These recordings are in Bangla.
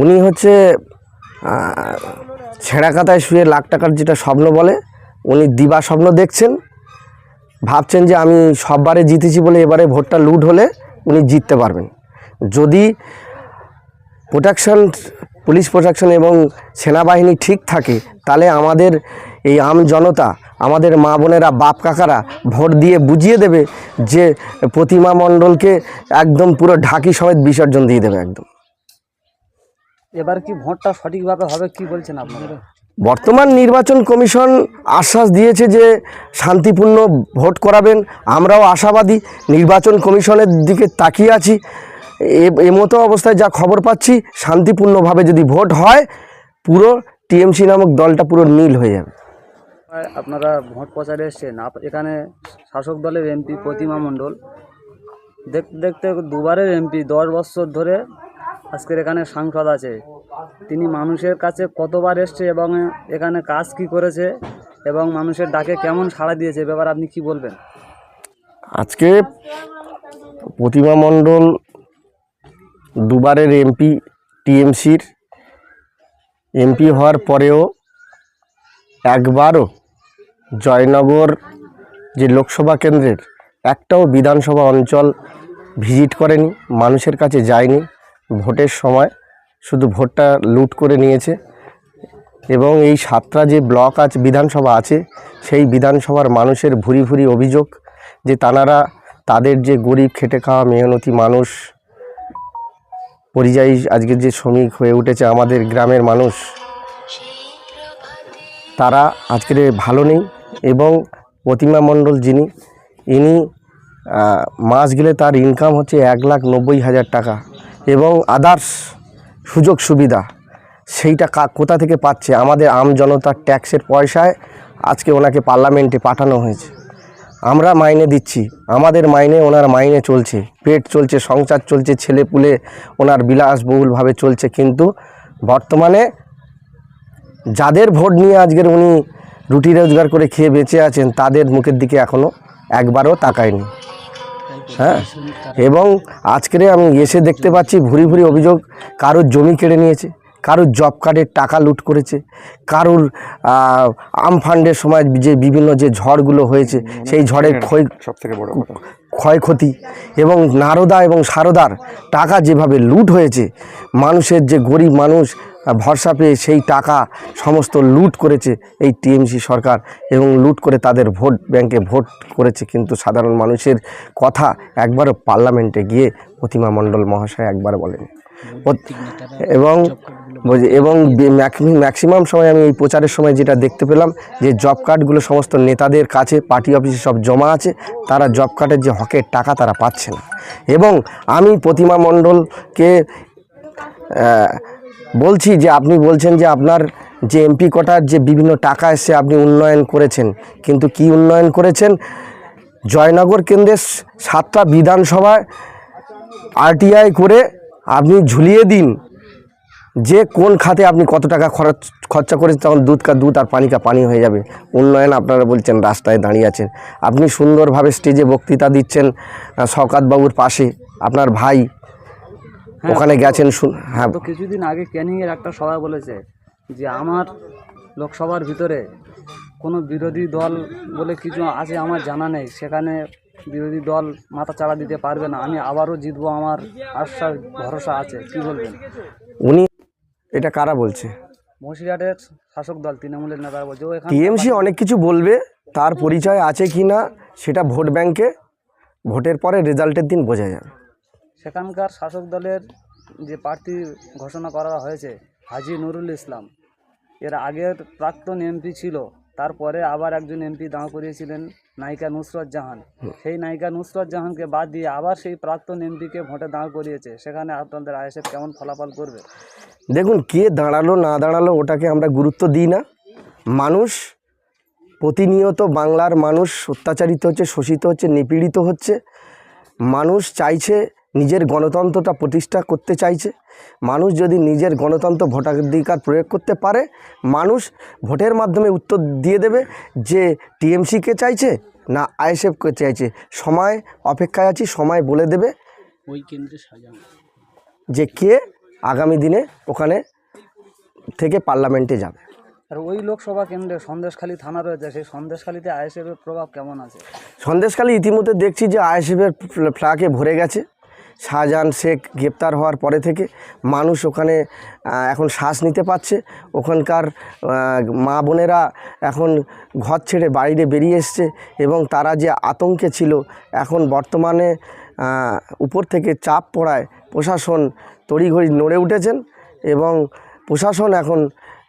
উনি হচ্ছে ছেঁড়া কাতায় শুয়ে লাখ টাকার যেটা স্বপ্ন বলে, উনি দিবা স্বপ্ন দেখছেন। ভাবছেন যে আমি সববারে জিতেছি বলে এবারে ভোটটা লুট হলে উনি জিততে পারবেন। যদি প্রোটেকশন, পুলিশ প্রোটেকশন এবং সেনাবাহিনী ঠিক থাকে, তাহলে আমাদের এই আম জনতা, আমাদের মা বোনেরা, বাপ কাকারা ভোট দিয়ে বুঝিয়ে দেবে যে প্রতিমা মণ্ডলকে একদম পুরো ঢাকি সমেত বিসর্জন দিয়ে দেবে একদম। এবার কি ভোটটা সঠিকভাবে হবে কি বলছেন আপনারা? বর্তমান নির্বাচন কমিশন আশ্বাস দিয়েছে যে শান্তিপূর্ণ ভোট করাবেন। আমরাও আশাবাদী নির্বাচন কমিশনের দিকে তাকিয়ে আছি। এ- এমতো অবস্থায় যা খবর পাচ্ছি শান্তিপূর্ণভাবে যদি ভোট হয় পুরো টিএমসি নামক দলটা পুরো নীল হয়ে যাবে। আপনারা ভোট প্রচারে এসছেন। এখানে শাসক দলের এমপি প্রতিমা মণ্ডল। দেখতে দেখতে দুবারের এমপি দশ বছর ধরে আজকের এখানে সাংসদ আছে। তিনি মানুষের কাছে কতবার এসছে এবং এখানে কাজ কি করেছে এবং মানুষের ডাকে কেমন সাড়া দিয়েছে ব্যাপারে আপনি কি বলবেন? আজকে প্রতিমা মণ্ডল দুবারের এমপি, টিএমসির এমপি হওয়ার পরেও একবারও জয়নগর যে লোকসভা কেন্দ্রের একটাও বিধানসভা অঞ্চল ভিজিট করেনি, মানুষের কাছে যায়নি। ভোটের সময় শুধু ভোটটা লুট করে নিয়েছে এবং এই সাতটা যে ব্লক আছে বিধানসভা আছে, সেই বিধানসভার মানুষের ভুরি ভুরি অভিযোগ যে তানারা তাদের যে গরিব খেটে খাওয়া মেহনতি মানুষ, পরিযায়ী আজকে যে শ্রমিক হয়ে উঠেছে আমাদের গ্রামের মানুষ, তারা আজকের ভালো নেই এবং প্রতিমা মণ্ডল যিনি, ইনি মাস গেলে তার ইনকাম হচ্ছে এক লাখ নব্বই হাজার টাকা। এবং আদার্স সুযোগ সুবিধা, সেইটা কোথা থেকে পাচ্ছে? আমাদের আম জনতার ট্যাক্সের পয়সায় আজকে ওনাকে পার্লামেন্টে পাঠানো হয়েছে। আমরা মাইনে দিচ্ছি। আমাদের মাইনে ওনার মাইনে চলছে। পেট চলছে, সংসার চলছে ছেলে পুলে ওনার বিলাসবহুলভাবে চলছে। কিন্তু বর্তমানে যাদের ভোট নিয়ে আজকের উনি রুটি রোজগার করে খেয়ে বেঁচে আছেন, তাদের মুখের দিকে এখনও একবারও তাকায়নি। হ্যাঁ এবং আজকের আমি এসে দেখতে পাচ্ছি ভুরি ভুরি অভিযোগ কারোর জমি কেড়ে নিয়েছে কারোর জব কার্ডের টাকা লুট করেছে কারোর আহ, আম ফান্ডের সময় যে বিভিন্ন যে ঝড়গুলো হয়েছে সেই ঝড়ের ক্ষয় সব থেকে বড় ক্ষয়ক্ষতি এবং নারদা এবং সারদার টাকা যেভাবে লুট হয়েছে মানুষের যে গরিব মানুষ ভরসা পেয়ে সেই টাকা সমস্ত লুট করেছে এই টিএমসি সরকার এবং লুট করে তাদের ভোট ব্যাংকে ভোট করেছে কিন্তু সাধারণ মানুষের কথা একবারও পার্লামেন্টে গিয়ে প্রতিমা মণ্ডল মহাশয় একবার বলেন। এবং এবং ম্যাক্সিমাম সময় আমি এই প্রচারের সময় যেটা দেখতে পেলাম যে জব কার্ডগুলো সমস্ত নেতাদের কাছে, পার্টি অফিসে সব জমা আছে, তারা জব কার্ডের যে হকের টাকা তারা পাচ্ছে না। এবং আমি প্রতিমা মণ্ডলকে বলছি যে আপনি বলছেন যে আপনার যে এমপি কোটার যে বিভিন্ন টাকা এসে আপনি উন্নয়ন করেছেন কিন্তু কি উন্নয়ন করেছেন? জয়নগর কেন্দ্রের সাতটা বিধানসভায় আরটিআই করে আপনি ঝুলিয়ে দিন। যে কোন খাতে আপনি কত টাকা খরচ খরচা করেছেন তখন দুধ কা দুধ আর পানি কা পানি হয়ে যাবে। উন্নয়ন আপনারা বলছেন রাস্তায় দাঁড়িয়ে আছেন। আপনি সুন্দরভাবে স্টেজে বক্তৃতা দিচ্ছেন আহ, শওকাতবাবুর পাশে। আপনার ভাই ওখানে গেছেন শুন হ্যাঁ। তো কিছুদিন আগে ক্যানিংয়ের একটা সভা বলেছে যে আমার লোকসভার ভিতরে কোনো বিরোধী দল বলে কিছু আছে আমার জানা নেই সেখানে বিরোধী দল মাথা চাড়া দিতে পারবে না আমি আবারও জিতবো আমার আশ্বাস ভরসা আছে কি বলবেন? উনি এটা কারা বলছে? মহিষিরাটের শাসক দল তৃণমূলের নেতারা বলছে টিএমসি অনেক কিছু বলবে তার পরিচয় আছে কি না সেটা ভোট ব্যাংকে ভোটের পরে রেজাল্টের দিন বোঝা যাবে। সেখানকার শাসক দলের যে প্রার্থী ঘোষণা করা হয়েছে হাজি নুরুল ইসলাম এর আগের প্রাক্তন এমপি ছিল তারপরে আবার একজন এমপি দাঁড় করিয়েছিলেন নায়িকা নুসরত জাহান। সেই নায়িকা নুসরত জাহানকে বাদ দিয়ে আবার সেই প্রাক্তন এমপিকে ভোটে দাঁড় করিয়েছে। সেখানে আপনাদের আইএসএফ কেমন ফলাফল করবে? দেখুন কে দাঁড়াল না দাঁড়াল ওটাকে আমরা গুরুত্ব দিই না। মানুষ প্রতিনিয়ত বাংলার মানুষ অত্যাচারিত হচ্ছে শোষিত হচ্ছে নিপীড়িত হচ্ছে। মানুষ চাইছে নিজের গণতন্ত্রটা প্রতিষ্ঠা করতে চাইছে। মানুষ যদি নিজের গণতন্ত্র ভোটাধিকার প্রয়োগ করতে পারে মানুষ ভোটের মাধ্যমে উত্তর দিয়ে দেবে যে টিএমসিকে চাইছে না আইএসএফকে চাইছে। সময় অপেক্ষায় আছি সময় বলে দেবে ওই কেন্দ্রে যে কে আগামী দিনে ওখানে থেকে পার্লামেন্টে যাবে। আর ওই লোকসভা কেন্দ্রে সন্দেশখালী থানা রয়েছে সেই সন্দেশখালীতে আইএসএফের প্রভাব কেমন আছে? সন্দেশখালী ইতিমধ্যে দেখছি যে আইএসএফের ফ্ল্যাগে ভরে গেছে। শাহজাহান শেখ গ্রেপ্তার হওয়ার পরে থেকে মানুষ ওখানে এখন শ্বাস নিতে পারছে। ওখানকার মা বোনেরা এখন ঘর ছেড়ে বাইরে বেরিয়ে এসছে এবং তারা যে আতঙ্কে ছিল, এখন বর্তমানে উপর থেকে চাপ পড়ায় প্রশাসন তড়িঘড়ি নড়ে উঠেছেন এবং প্রশাসন এখন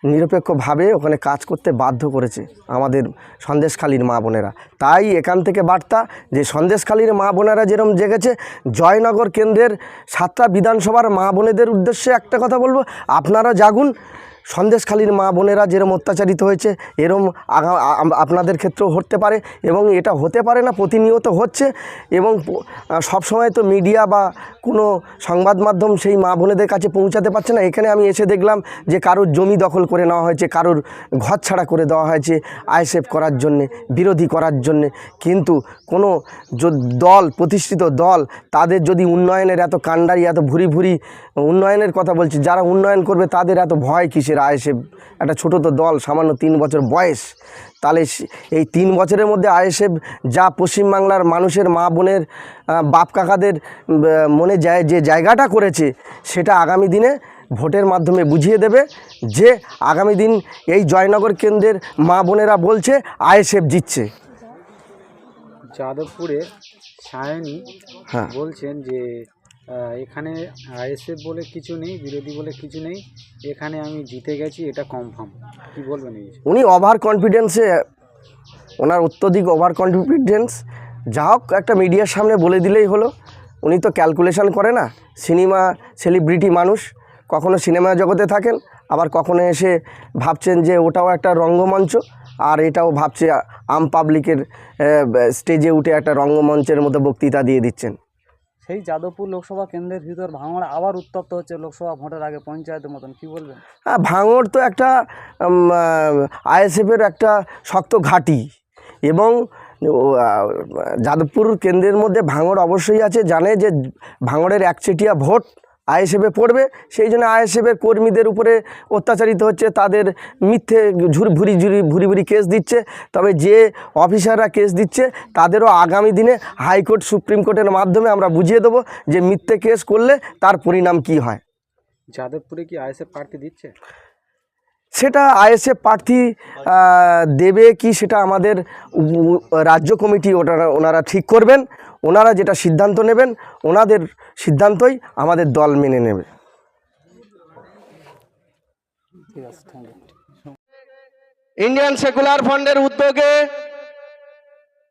নিরপেক্ষভাবে ওখানে কাজ করতে বাধ্য করেছে আমাদের সন্দেশখালীর মা বোনেরা। তাই এখান থেকে বার্তা যে সন্দেশখালীর মা বোনেরা যেরকম জেগেছে, জয়নগর কেন্দ্রের সাতটা বিধানসভার মা বোনেদের উদ্দেশ্যে একটা কথা বলব। আপনারা জাগুন সন্দেশখালীর মা বোনেরা যেরম অত্যাচারিত হয়েছে, এরম আপনাদের ক্ষেত্রেও হতে পারে এবং এটা হতে পারে না, প্রতিনিয়ত হচ্ছে এবং সবসময় তো মিডিয়া বা কোনো সংবাদ মাধ্যম সেই মা বোনেদের কাছে পৌঁছাতে পারছে না। এখানে আমি এসে দেখলাম যে কারোর জমি দখল করে নেওয়া হয়েছে, কারোর ঘর ছাড়া করে দেওয়া হয়েছে আইসেফ করার জন্যে, বিরোধী করার জন্যে। কিন্তু কোনো দল, প্রতিষ্ঠিত দল, তাদের যদি উন্নয়নের এত কাণ্ডারি, এত ভুরি ভুরি উন্নয়নের কথা বলছি, যারা উন্নয়ন করবে তাদের এত ভয় কিসের? আইএসএফ একটা ছোটো তো দল, সামান্য তিন বছর বয়স। তাহলে এই তিন বছরের মধ্যে আইএসএফ যা পশ্চিমবাংলার মানুষের মা বোনের বাপ কাকাদের মনে যায় যে জায়গাটা করেছে, সেটা আগামী দিনে ভোটের মাধ্যমে বুঝিয়ে দেবে যে আগামী দিন এই জয়নগর কেন্দ্রের মা বোনেরা বলছে আইএসএফ জিতছে। যাদবপুরে সায়নী হ্যাঁ। বলছেন যে এখানে আইএসএফ বলে কিছু নেই বিরোধী বলে কিছু নেই এখানে আমি জিতে গেছি এটা কনফার্ম কি বলবেন উনি ওভার কনফিডেন্সে ওনার অত্যধিক ওভার কনফিডেন্স যা হোক একটা মিডিয়ার সামনে বলে দিলেই হলো। উনি তো ক্যালকুলেশন করে না। সিনেমা সেলিব্রিটি মানুষ কখনো সিনেমা জগতে থাকেন আবার কখনো এসে ভাবছেন যে ওটাও একটা রঙ্গমঞ্চ। আর এটাও ভাবছে আম পাবলিকের স্টেজে উঠে একটা রঙ্গমঞ্চের মতো বক্তৃতা দিয়ে দিচ্ছেন। সেই যাদবপুর লোকসভা কেন্দ্রের ভিতর ভাঙড় আবার উত্তপ্ত হচ্ছে লোকসভা ভোটের আগে পঞ্চায়েতের মতন কি বলবেন? হ্যাঁ ভাঙড় তো একটা আইএসএফের একটা শক্ত ঘাঁটি এবং যাদবপুর কেন্দ্রের মধ্যে ভাঙড় অবশ্যই আছে জানে যে ভাঙড়ের একচেটিয়া ভোট আইএসএফে পড়বে। সেই জন্য আইএসএফের কর্মীদের উপরে অত্যাচারিত হচ্ছে তাদের মিথ্যে ঝুরি ভুরি ঝুরি ভুরি ভুরি কেস দিচ্ছে। তবে যে অফিসাররা কেস দিচ্ছে তাদেরও আগামী দিনে হাইকোর্ট সুপ্রিম কোর্টের মাধ্যমে আমরা বুঝিয়ে দেবো যে মিথ্যে কেস করলে তার পরিণাম কী হয়। যাদবপুরে কি আইএসএফ প্রার্থী দিচ্ছে? সেটা আইএসএফ প্রার্থী দেবে কি সেটা আমাদের রাজ্য কমিটি ওনারা ওনারা ঠিক করবেন। ওনারা যেটা সিদ্ধান্ত নেবেন, ওনাদের সিদ্ধান্তই আমাদের দল মেনে নেবে। ইন্ডিয়ান সেকুলার ফান্ডের উদ্যোগে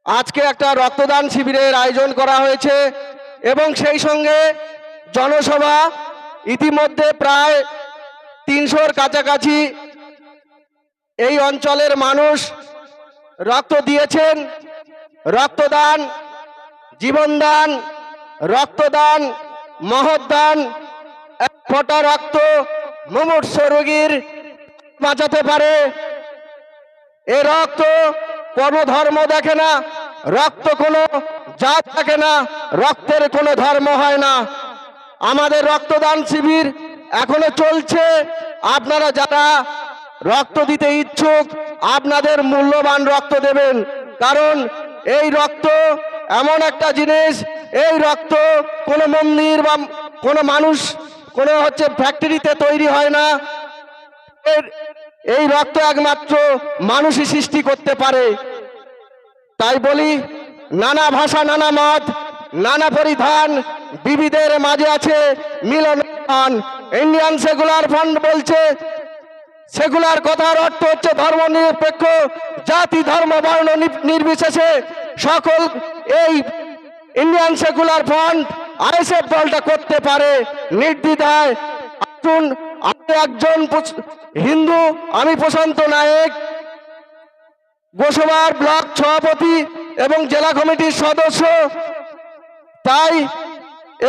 আজকে একটা রক্তদান শিবিরের আয়োজন করা হয়েছে এবং সেই সঙ্গে জনসভা ইতিমধ্যে প্রায় তিনশোর কাছাকাছি এই অঞ্চলের মানুষ রক্ত দিয়েছেন। রক্তদান জীবনদান, রক্তদান, মহৎদান, এক ফোঁটা রক্ত মুমূর্ষ রোগীর বাঁচাতে পারে। এ রক্ত কোনো ধর্ম দেখে না, রক্ত কোনো জাত থাকে না, রক্তের কোনো ধর্ম হয় না। আমাদের রক্তদান শিবির এখনও চলছে। আপনারা যারা রক্ত দিতে ইচ্ছুক, আপনাদের মূল্যবান রক্ত দেবেন। কারণ এই রক্ত এমন একটা জিনিস, এই রক্ত কোনো মন্দির বা কোনো মানুষ, কোনো হচ্ছে ফ্যাক্টরিতে তৈরি হয় না। এই রক্ত একমাত্র মানুষই সৃষ্টি করতে পারে। তাই বলি, নানা ভাষা, নানা মত, নানা পরিধান বিবিধের মাঝে আছে মিলন, ইন্ডিয়ান সেকুলার ফান্ড বলছে সেকুলার কথার অর্থ হচ্ছে ধর্ম নিরপেক্ষ, জাতি, ধর্ম, বর্ণ নির্বিশেষে সকল এই ইন্ডিয়ান সেকুলার ফ্রন্ট আইএসএফ দলটা করতে পারে। নির্দ্বিধায় আমি একজন হিন্দু, আমি প্রশান্ত নায়েক, গোসবার ব্লক সভাপতি এবং জেলা কমিটির সদস্য। তাই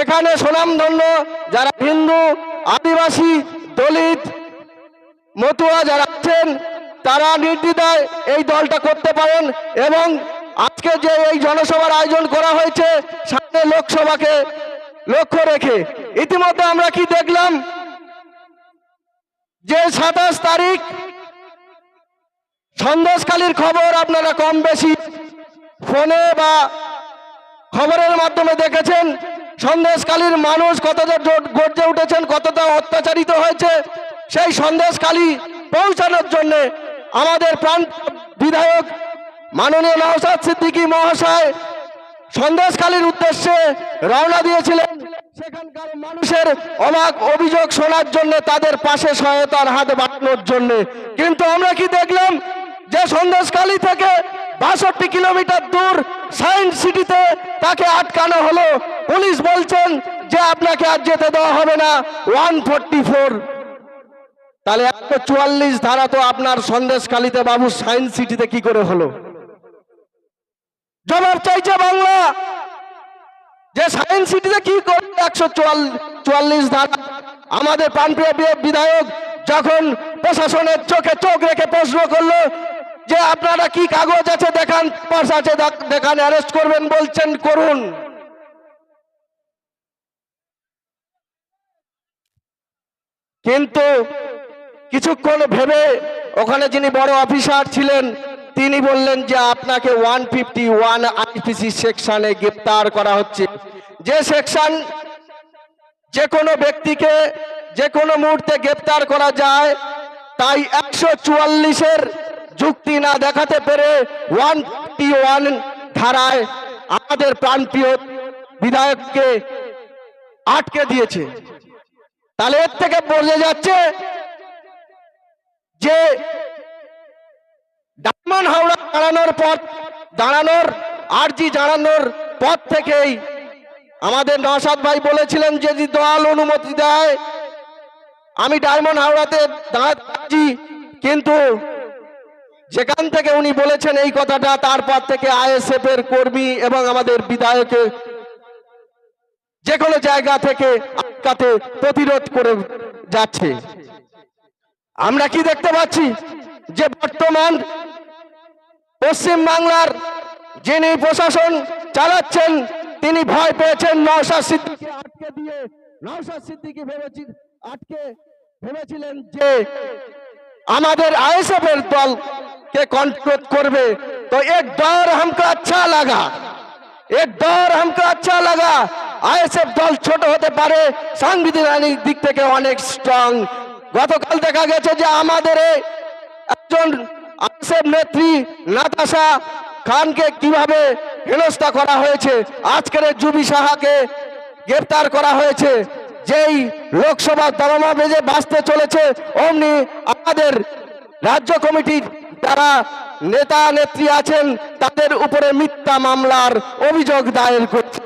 এখানে সুনামধন্য যারা হিন্দু, আদিবাসী, দলিত মতুয়া যারা আছেন, তারা নির্দ্বিধায় এই দলটা করতে পারেন এবং আজকে যে এই জনসভার আয়োজন করা হয়েছে, সামনে লোকসভাকে লক্ষ্য রেখে। ইতিমধ্যে আমরা কি দেখলাম? যে সাতাশ তারিখ, সন্দেশখালীর খবর আপনারা কম বেশি ফোনে বা খবরের মাধ্যমে দেখেছেন। সন্দেশখালীর মানুষ কতটা গর্জে উঠেছেন, কতটা অত্যাচারিত হয়েছে সেই সন্দেশখালী পৌঁছানোর জন্য আমাদের প্রাণ বিধায়ক মাননীয় নওশাদ সিদ্দিকী মহাশয় সন্দেশখালীর উদ্দেশ্যে রওনা দিয়েছিলেন। সেখানকার মানুষের অবাক অভিযোগ শোনার জন্য তাদের পাশে সহায়তার হাত বাড়ানোর জন্য। কিন্তু আমরা কি দেখলাম যে সন্দেশখালী থেকে বাষট্টি কিলোমিটার দূর সায়েন্স সিটিতে তাকে আটকানো হলো। পুলিশ বলছেন যে আপনাকে আর যেতে দেওয়া হবে না। One four. তাহলে একশো চুয়াল্লিশ ধারা তো আপনার সন্দেশখালীতে বাবু সায়েন্স সিটিতে কি করে হলো? জবাব চাইছে বাংলা। যে সায়েন্স সিটিতে কি করবে একশো চুয়াল্লিশ ধারা? আমাদের প্রাণপ্রিয় বিধায়ক যখন প্রশাসনের চোখে চোখ রেখে প্রশ্ন করল যে আপনারা কি কাগজ আছে দেখান পাস আছে দেখান, অ্যারেস্ট করবেন বলছেন, করুন। কিন্তু কিছুক্ষণ ভেবে ওখানে যিনি বড় অফিসার ছিলেন, তিনি বললেন যে আপনাকে ওয়ান ফিফটি ওয়ান আইপিসি সেকশনে গ্রেপ্তার করা হচ্ছে। যে সেকশন যে কোনো ব্যক্তিকে যে কোনো মুহূর্তে গ্রেপ্তার করা যায়, তাই একশো চুয়াল্লিশের যুক্তি না দেখাতে পেরে ওয়ান ফিফটি ওয়ান ধারায় আমাদের প্রাণপ্রিয় বিধায়ককে আটকে দিয়েছে। তাহলে এর থেকে বোঝা যাচ্ছে যে ডায়মন্ড হাওড়া দাঁড়ানোর পথ, দাঁড়ানোর আরজি জানানোর পথ থেকেই আমাদের নসাদ ভাই বলেছিলেন যদি দল অনুমতি দেয়, আমি ডায়মন্ড হাওড়াতে দাঁড়াচ্ছি। কিন্তু যেখান থেকে উনি বলেছেন এই কথাটা, তারপর থেকে আইএসএফ এর কর্মী এবং আমাদের বিধায়কে যে কোনো জায়গা থেকে আটকাতে প্রতিরোধ করে যাচ্ছে। আমরা কি দেখতে পাচ্ছি যে বর্তমান পশ্চিম বাংলার যিনি প্রশাসন চালাচ্ছেন তিনি ভয় পেয়েছেন নওশাদ সিদ্দিকী আটকে দিয়ে নওশাদ সিদ্দিকী ভেবেছি আটকে ভেবেছিলেন যে আমাদের আইএসএফ এর দলকে কন্ট্রোল করবে তো এক ডর हमको अच्छा लगा এক ডর हमको अच्छा लगा আইএসএফ দল ছোট হতে পারে সাংবিধানিক দিক থেকে অনেক স্ট্রং গতকাল দেখা গেছে যে আমাদের একজন আইএসএফ নেত্রী নাতাশা খানকে কীভাবে হেনস্থা করা হয়েছে, আজকের জুবি সাহাকে গ্রেপ্তার করা হয়েছে, যেই লোকসভা দাবামা বেজে বাঁচতে চলেছে, অমনি আমাদের রাজ্য কমিটির যারা নেতা নেত্রী আছেন, তাদের উপরে মিথ্যা মামলার অভিযোগ দায়ের করছে।